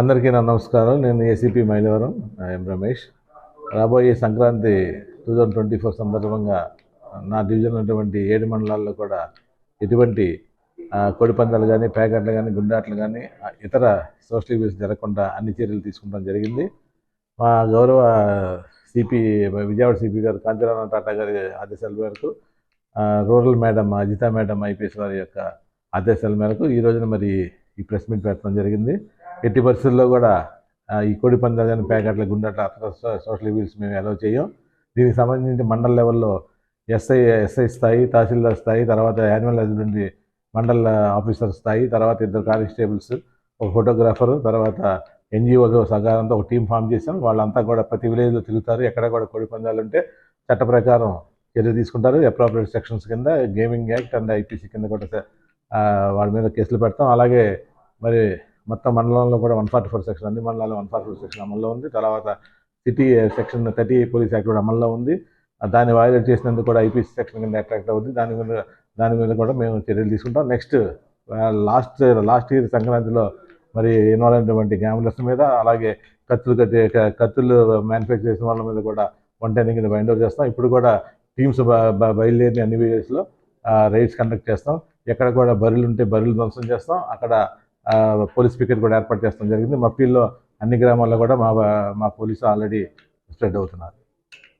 అందరికీ నా నమస్కారం నేను ఏసీపీ మైలవరం. ఎం రమేష్. రాబోయే Sankranti two thousand twenty four సందర్భంగా నా డివిజన్ ఉన్నటువంటి ఏడు మండలాల్లో కూడా ఎటువంటి కోడిపందాలు కోడి పందాలు కానీ ప్యాకెట్లు కానీ గుండాట్లు కానీ ఇతర సోషల్ ఈవెంట్స్ జరగకుండా అన్ని చర్యలు తీసుకుంటాం జరిగింది. మా గౌరవ సిపి విజయవాడ సిపి గారు కాంతిరామ టాటా గారి ఆదేశాల మేరకు rural madam Ajitha madam IPS వారి యొక్క ఆదేశాల మేరకు ఈ రోజున మరి ఈ ప్రెస్ మీట్ పెట్టడం జరిగింది. ఎట్టి పరిస్థితుల్లో కూడా ఈ కోడి పందాలు కానీ ప్యాకెట్ల గుండట్ల అతర సోషల్ ఈవెంట్స్ మేము అలౌ చేయం దీనికి సంబంధించి మండల లెవెల్లో ఎస్ఐ ఎస్ఐ స్థాయి తహసీల్దార్ స్థాయి తర్వాత యాన్యువల్ హస్బెండరీ మండల ఆఫీసర్ స్థాయి తర్వాత ఇద్దరు కానిస్టేబుల్స్ ఒక ఫోటోగ్రాఫర్ తర్వాత ఎన్జిఓ సహకారంతో ఒక టీం ఫామ్ చేసాం వాళ్ళంతా కూడా ప్రతి విలేజ్లో తిరుగుతారు. ఎక్కడ కూడా కోడి పందాలు ఉంటే చట్ట ప్రకారం చర్య తీసుకుంటారు. అప్రాప్రియేట్ సెక్షన్స్ కింద గేమింగ్ యాక్ట్ అండ్ ఐపీసీ కింద కూడా వాళ్ళ మీద కేసులు పెడతాం. అలాగే మరి మొత్తం మండలంలో కూడా వన్ ఫార్టీ ఫోర్ సెక్షన్ అన్ని మండలాల్లో వన్ ఫార్టీ ఫోర్ సెక్షన్ అమల్లో ఉంది. తర్వాత city section thirty police act కూడా అమల్లో ఉంది. దాన్ని వైలేట్ చేసినందుకు కూడా ఐపీసీ సెక్షన్ కింద అట్రాక్ట్ అవుతుంది దాని మీద దాని మీద కూడా మేము చర్యలు తీసుకుంటాం. నెక్స్ట్ లాస్ట్ లాస్ట్ ఇయర్ సంక్రాంతిలో మరి ఇన్వాల్వ్ అయినటువంటి గ్యామ్లర్స్ మీద అలాగే కత్తులు కట్టే కత్తులు మ్యానుఫ్యాక్చర్ చేసిన వాళ్ళ మీద కూడా వన్ టెన్ కింద బైండ్ అవుట్ చేస్తాం. ఇప్పుడు కూడా టీమ్స్ బయలుదేరిన అన్ని విలేజ్లో రైడ్స్ కండక్ట్ చేస్తాం. ఎక్కడ కూడా బర్రెలు ఉంటే బర్రెలు ధ్వంసం చేస్తాం. అక్కడ పోలీస్ పికెట్ కూడా ఏర్పాటు చేస్తాం జరిగింది. మఫీల్లో అన్ని గ్రామాల్లో కూడా మా మా పోలీసు ఆల్రెడీ స్ప్రెడ్ అవుతున్నారు.